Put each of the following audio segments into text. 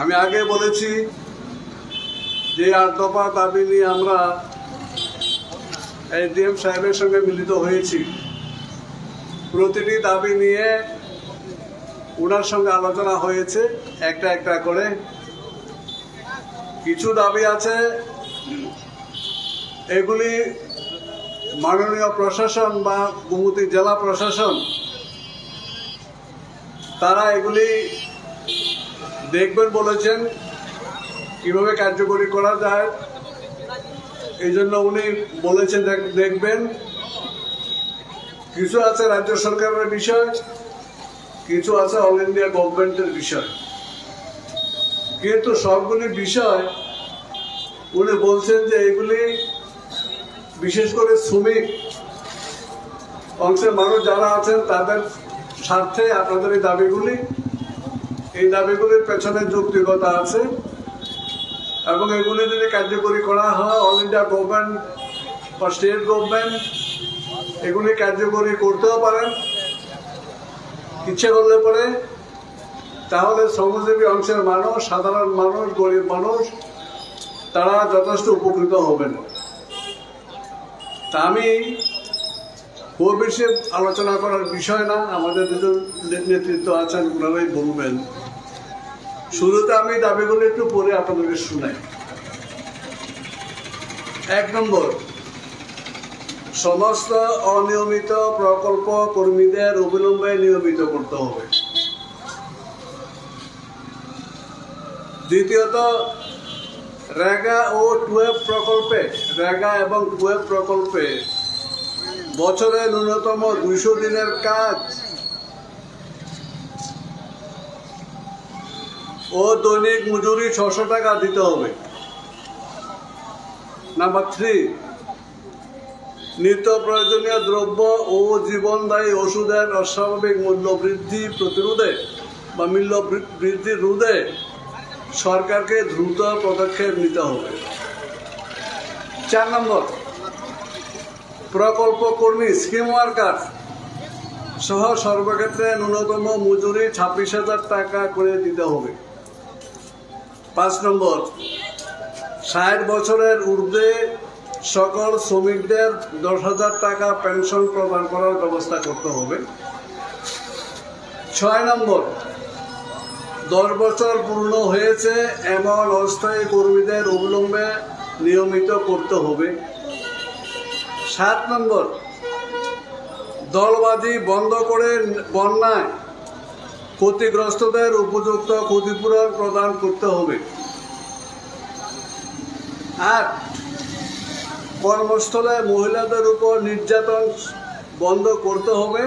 আমি আগে বলেছি যে আট দফা দাবি নিয়ে আমরা এসডিএম সাহেবের সঙ্গে মিলিত হয়েছি। প্রতিটি দাবি নিয়ে ওনার সঙ্গে আলোচনা হয়েছে, একটা একটা করে। কিছু দাবি আছে, এগুলি মাননীয় প্রশাসন বা গুমতি জেলা প্রশাসন, তারা এগুলি দেখবেন বলেছেন, কীভাবে কার্যকরী করা যায়। এই জন্য উনি বলেছেন, দেখ- দেখবেন, কিছু আছে রাজ্য সরকারের বিষয়, কিছু আছে অল ইন্ডিয়া গভর্নমেন্টের বিষয়। কিন্তু সবগুলি বিষয় উনি বলছেন যে এগুলি বিশেষ করে শ্রমিক অংশের মানুষ যারা আছেন, তাদের স্বার্থে আপনাদের এই দাবিগুলি এই দাবিগুলির পেছনে যৌক্তিকতা আছে এবং এগুলি যদি কার্যকরী করা হয় অল ইন্ডিয়া গভর্নমেন্ট বা স্টেট গভর্নমেন্ট এগুলি কার্যকরী করতেও পারেন। ইচ্ছে করলে পরে তাহলে শ্রমজীবী অংশের মানুষ, সাধারণ মানুষ, গরিব মানুষ, তারা যথেষ্ট উপকৃত হবেন। তা আমি বেশি আলোচনা করার বিষয় না। আমাদের দুজন নেতৃত্ব আছেন, ওনারাই বলবেন। শুরুতে আমি দাবিগুলো একটু পরে আপনাদেরকে শুনাই। এক নম্বর, সমস্ত অনিয়মিত প্রকল্প কর্মীদের অবিলম্বে নিয়মিত করতে হবে। দ্বিতীয়ত, রেগা ও টুয়েব প্রকল্পে, রেগা এবং টুয়েব প্রকল্পে বছরে ন্যূনতম দুইশো দিনের কাজ ও দৈনিক মজুরি ছশো টাকা দিতে হবে। নাম্বার থ্রি নিত্য প্রয়োজনীয় দ্রব্য ও জীবনদায়ী ওষুধের অস্বাভাবিক মূল্য বৃদ্ধি প্রতিরোধে বা মূল্য বৃদ্ধি রোধে সরকারকে দ্রুত পদক্ষেপ নিতে হবে। চার নম্বর, প্রকল্প কর্মী স্কিম ওয়ার্কার সহ সর্বক্ষেত্রে ন্যূনতম মজুরি ছাব্বিশ হাজার টাকা করে দিতে হবে। পাঁচ নম্বর, ষাট বছরের ঊর্ধ্বে সকল শ্রমিকদের দশ হাজার টাকা পেনশন প্রদান করার ব্যবস্থা করতে হবে। ছয় নম্বর, দশ বছর পূর্ণ হয়েছে এমন অস্থায়ী কর্মীদের অবিলম্বে নিয়মিত করতে হবে। সাত নম্বর, দলবাজি বন্ধ করে বন্যায় ক্ষতিগ্রস্তদের উপযুক্ত ক্ষতিপূরণ প্রদান করতে হবে। আট, কর্মস্থলে মহিলাদের উপর নির্যাতন বন্ধ করতে হবে।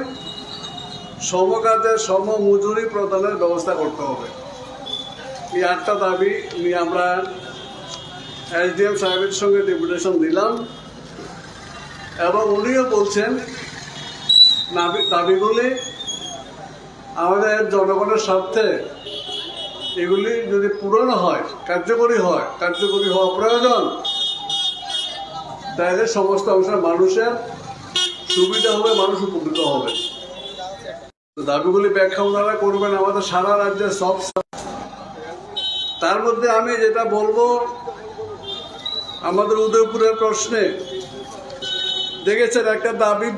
সমকাজে সম মজুরি প্রদানের ব্যবস্থা করতে হবে। এই আটটা দাবি নিয়ে আমরা এসডিএম সাহেবের সঙ্গে ডেপুটেশন দিলাম এবং উনিও বলছেন দাবি দাবিগুলি আমাদের জনগণের স্বার্থে এগুলি যদি পূরণ হয়, কার্যকরী হয়, কার্যকরী হওয়া প্রয়োজন, তাহলে সমস্ত অংশের মানুষের সুবিধা হবে, মানুষ উপকৃত হবে। দাবিগুলি ব্যাখ্যা ওনারা করবেন আমাদের সারা রাজ্যের সব তার মধ্যে আমি যেটা বলব, আমাদের উদয়পুরের প্রশ্নে দেখেছেন একটা দাবি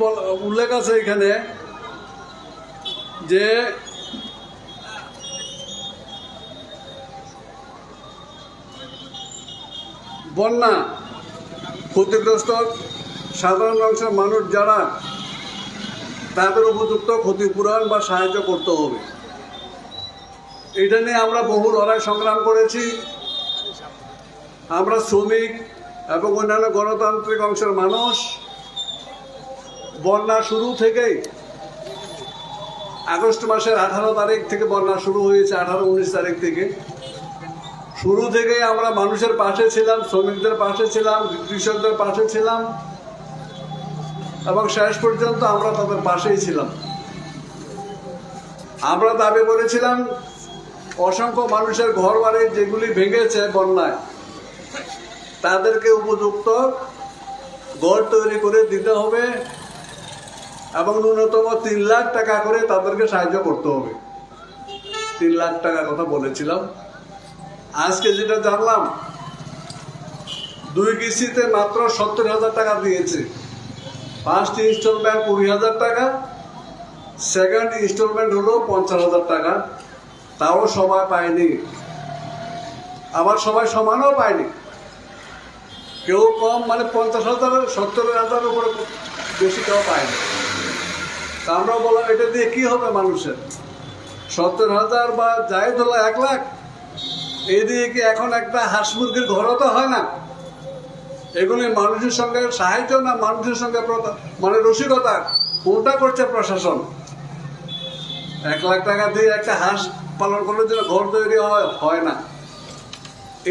উল্লেখ আছে এখানে। যে বন্যা ক্ষতিগ্রস্ত সাধারণ অংশের মানুষ যারা তাদের উপযুক্ত ক্ষতিপূরণ বা সাহায্য করতে হবে। এটা নিয়ে আমরা বহু লড়াই সংগ্রাম করেছি। আমরা শ্রমিক এবং অন্যান্য গণতান্ত্রিক অংশের মানুষ, বন্যা শুরু থেকেই আগস্ট মাসের আঠারো তারিখ থেকে বন্যা শুরু হয়েছে, আঠারো উনিশ তারিখ থেকে। শুরু থেকেই আমরা মানুষের পাশে ছিলাম, শ্রমিকদের পাশে ছিলাম, কৃষকদের পাশে ছিলাম, এবং শেষ পর্যন্ত আমরা তাদের পাশেই ছিলাম। আমরা দাবি করেছিলাম, অসংখ্য মানুষের ঘর বাড়ি যেগুলি ভেঙেছে বন্যায়, তাদেরকে উপযুক্ত ঘর তৈরি করে দিতে হবে। এবং ন্যূনতম তিন লাখ টাকা করে তাদেরকে সাহায্য করতে হবে। তিন লাখ টাকা কথা বলেছিলাম। আজকে যেটা জানলাম, দুই কিস্তিতে মাত্র সত্তর হাজার টাকা দিয়েছে। ফার্স্ট ইনস্টলমেন্ট কুড়ি হাজার টাকা সেকেন্ড ইনস্টলমেন্ট হলো পঞ্চাশ হাজার টাকা। তাও সবাই পায়নি। আবার সবাই সমানও পায়নি। কেউ কম মানে পঞ্চাশ হাজার সত্তর হাজার উপরে বেশি কেউ পায়নি। আমরা বললাম, এটা দিয়ে কি হবে মানুষের? সত্তর হাজার বা যাই ধরো এক লাখ এই দিয়ে কি এখন একটা হাঁস মুরগির ঘরও তো হয় না। এগুলি মানুষের সঙ্গে সাহায্য না মানুষের সঙ্গে মানে রসিকতা? কোনটা করছে প্রশাসন? এক লাখ টাকা দিয়ে একটা হাঁস পালন করার জন্য ঘর তৈরি হয় হয় না।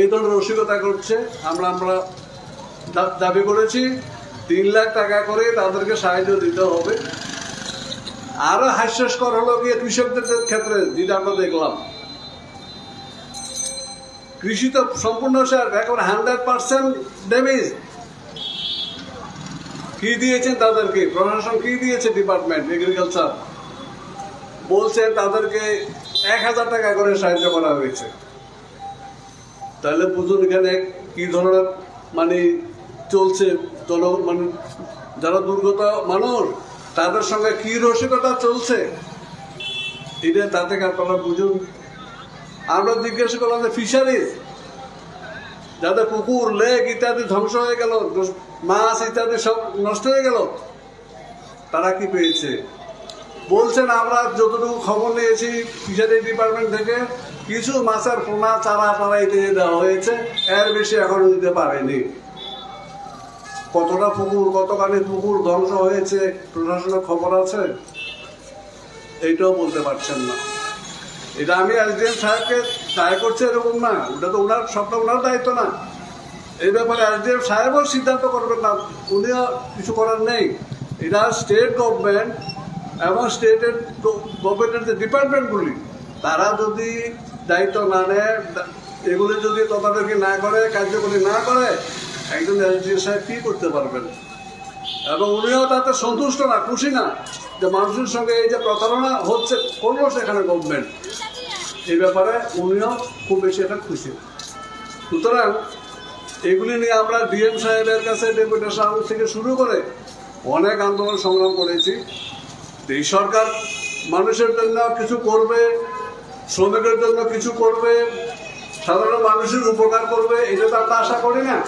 এই ধরনের রসিকতা করছে। আমরা আমরা দাবি করেছি, তিন লাখ টাকা করে তাদেরকে সাহায্য দিতে হবে। আরও হাস্যস্কর হলো গিয়ে কৃষকদের ক্ষেত্রে, যেটা আমরা দেখলাম। কৃষি তো সম্পূর্ণ স্যার একেবারে হান্ড্রেড পার্সেন্ট ড্যামেজ। কি দিয়েছেন তাদেরকে? প্রশাসন কি দিয়েছে ডিপার্টমেন্ট এগ্রিকালচার বলছেন তাদেরকে এক হাজার টাকা করে সাহায্য করা হয়েছে। তাহলে বুঝুন এখানে কি ধরনের মানে চলছে মানে যারা দুর্গত মানুষ তাদের সঙ্গে কি রসিকতা চলছে? এটা তা থেকে আপনারা বুঝুন। আমরা জিজ্ঞেস করলাম যে ফিশারিজ যাদের পুকুর, লেক ইত্যাদি ধ্বংস হয়ে গেল মাছ ইত্যাদি সব নষ্ট হয়ে গেল, তারা কি পেয়েছে? বলছেন, আমরা যতটুকু খবর নিয়েছি ফিশারি ডিপার্টমেন্ট থেকে, কিছু মাছের পোনা চারা টারা দিয়ে দেওয়া হয়েছে। এর বেশি এখনও দিতে পারেনি। কতটা পুকুর, কতখানি পুকুর ধ্বংস হয়েছে, প্রশাসনের খবর আছে? এইটাও বলতে পারছেন না। এটা আমি এসডিএম সাহেবকে দায় করছি এরকম না, ওটা তো ওনার সবটা ওনার দায়িত্ব না। এই ব্যাপারে এসডিএম সাহেবও সিদ্ধান্ত করবেন না, উনিও কিছু করার নেই। এটা স্টেট গভর্নমেন্ট এবং স্টেটের গভর্নমেন্টের যে ডিপার্টমেন্টগুলি তারা যদি দায়িত্ব না নেয়, এগুলি যদি তদারকি না করে, কার্যকরী না করে একজন এসডিএম সাহেব কি করতে পারবেন? এবং উনিও তাতে সন্তুষ্ট না, খুশি না যে মানুষের সঙ্গে এই যে প্রতারণা হচ্ছে করল সেখানে গভর্নমেন্ট এই ব্যাপারে উনিও খুব বেশি এটা খুশি। সুতরাং এগুলি নিয়ে আমরা ডিএম সাহেবের কাছে ডেপুটেশন থেকে শুরু করে অনেক আন্দোলন সংগ্রাম করেছি। এই সরকার মানুষের জন্য কিছু করবে, শ্রমিকের জন্য কিছু করবে, সাধারণ মানুষের উপকার করবে, এটা তো আমরা আশা করি না।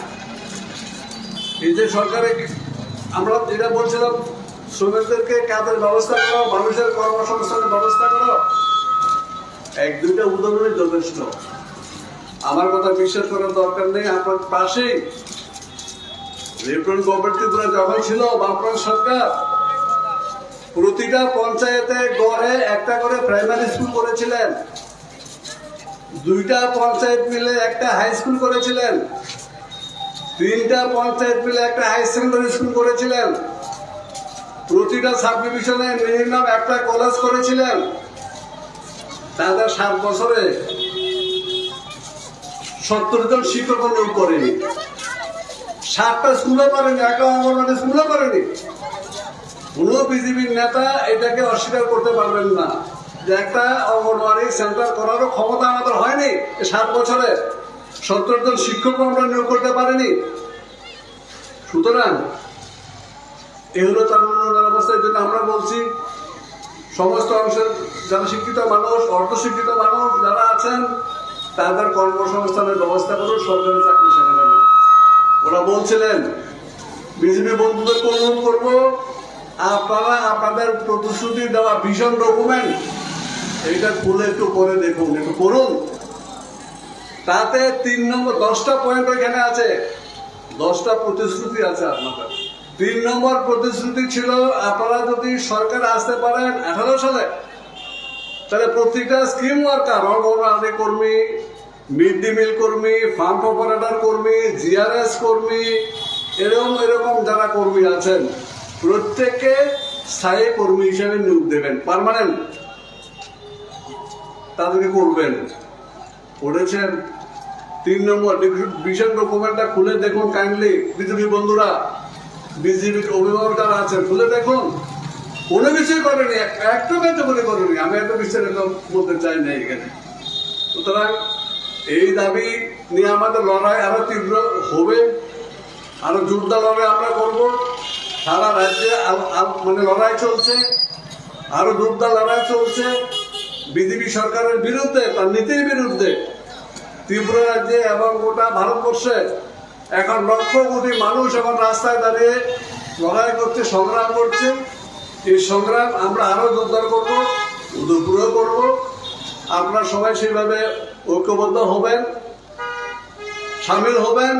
এই যে সরকারে আমরা যেটা বলছিলাম, শ্রমিকদেরকে কাজের ব্যবস্থা করো, মানুষের কর্মসংস্থানের ব্যবস্থা করো। এক দুইটা উদাহরণই যথেষ্ট। আমার কথা বিশ্বাস করার দরকার নেই, আপনার পাশেই লেফটেন্যান্ট গভর্নমেন্ট ত্রিপুরা যখন ছিল, বামফ্রন্ট সরকার। প্রতিটা পঞ্চায়েতে গড়ে একটা করে প্রাইমারি স্কুল করেছিলেন। দুইটা পঞ্চায়েত মিলে একটা হাই স্কুল করেছিলেন। তিনটা পঞ্চায়েত মিলে একটা হাই সেকেন্ডারি স্কুল করেছিলেন। প্রতিটা সাব ডিভিশনে মিনিমাম একটা কলেজ করেছিলেন। তাদের সাত বছরে সত্তর জন শিক্ষক নিয়োগ করেনি। সাতটা স্কুলে পারেনি, একটা অঙ্গনবাড়ি স্কুলে পারেনি। কোনো বিজেপির নেতা এটাকে অস্বীকার করতে পারবেন না যে একটা অঙ্গনবাড়ি সেন্টার করারও ক্ষমতা আমাদের হয়নি সাত বছরে। সত্তর জন শিক্ষক আমরা নিয়োগ করতে পারিনি সুতরাং, এই হলো তার উন্নয়নের অবস্থা, এই জন্য আমরা বলছি, সমস্ত অংশের যারা শিক্ষিত মানুষ, অর্ধশিক্ষিত মানুষ যারা আছেন, তাদের কর্মসংস্থানের ব্যবস্থা করুন, সরকারি চাকরি সেখানে। ওরা বলছিলেন, বিজেপি বন্ধুদেরকে অনুরোধ করব, আপনারা আপনাদের প্রতিশ্রুতি দেওয়া ভীষণ ডকুমেন্ট, এইটা খুলে একটু করে দেখুন, একটু করুন তাতে তিন নম্বর, দশটা পয়েন্ট ওইখানে আছে। দশটা প্রতিশ্রুতি আছে আপনাদের তিন নম্বর প্রতিশ্রুতি ছিল, আপনারা যদি সরকার আসতে পারেন আঠারো সালে, তাহলে প্রত্যেকটা স্কিম ওয়ার্কার অঙ্গনওয়াড়ি কর্মী মিড ডে মিল কর্মী ফার্ম অপারেটর কর্মী জিআরএস কর্মী, এরকম এরকম যারা কর্মী আছেন, প্রত্যেককে স্থায়ী কর্মী হিসেবে নিয়োগ দেবেন পার্মানেন্ট তাদেরকে করবেন। পড়েছেন তিন নম্বর ভিশন ডকুমেন্টটা খুলে দেখুন কাইন্ডলি বিজেপি বন্ধুরা। বিজেপির অভিভাবক যারা আছেন, খুলে দেখুন। কোনো কিছুই করেনি, এক- একটু কার্যকরী করেনি। আমি এত বিস্তারিত বলতে চাই না এখানে। সুতরাং এই দাবি নিয়ে আমাদের লড়াই আরও তীব্র হবে, আরও জোরদার লড়াই আমরা করব। সারা রাজ্যে মানে লড়াই চলছে, আরও জোরদার লড়াই চলছে। বিজেপি সরকারের বিরুদ্ধে, তার নীতির বিরুদ্ধে ত্রিপুরা রাজ্যে এবং গোটা ভারতবর্ষে এখন লক্ষ কোটি মানুষ এখন রাস্তায় দাঁড়িয়ে লড়াই করছে, সংগ্রাম করছে। এই সংগ্রাম আমরা আরও জোরদার করব দুপুরও করব। আপনারা সবাই সেইভাবে ঐক্যবদ্ধ হবেন, সামিল হবেন।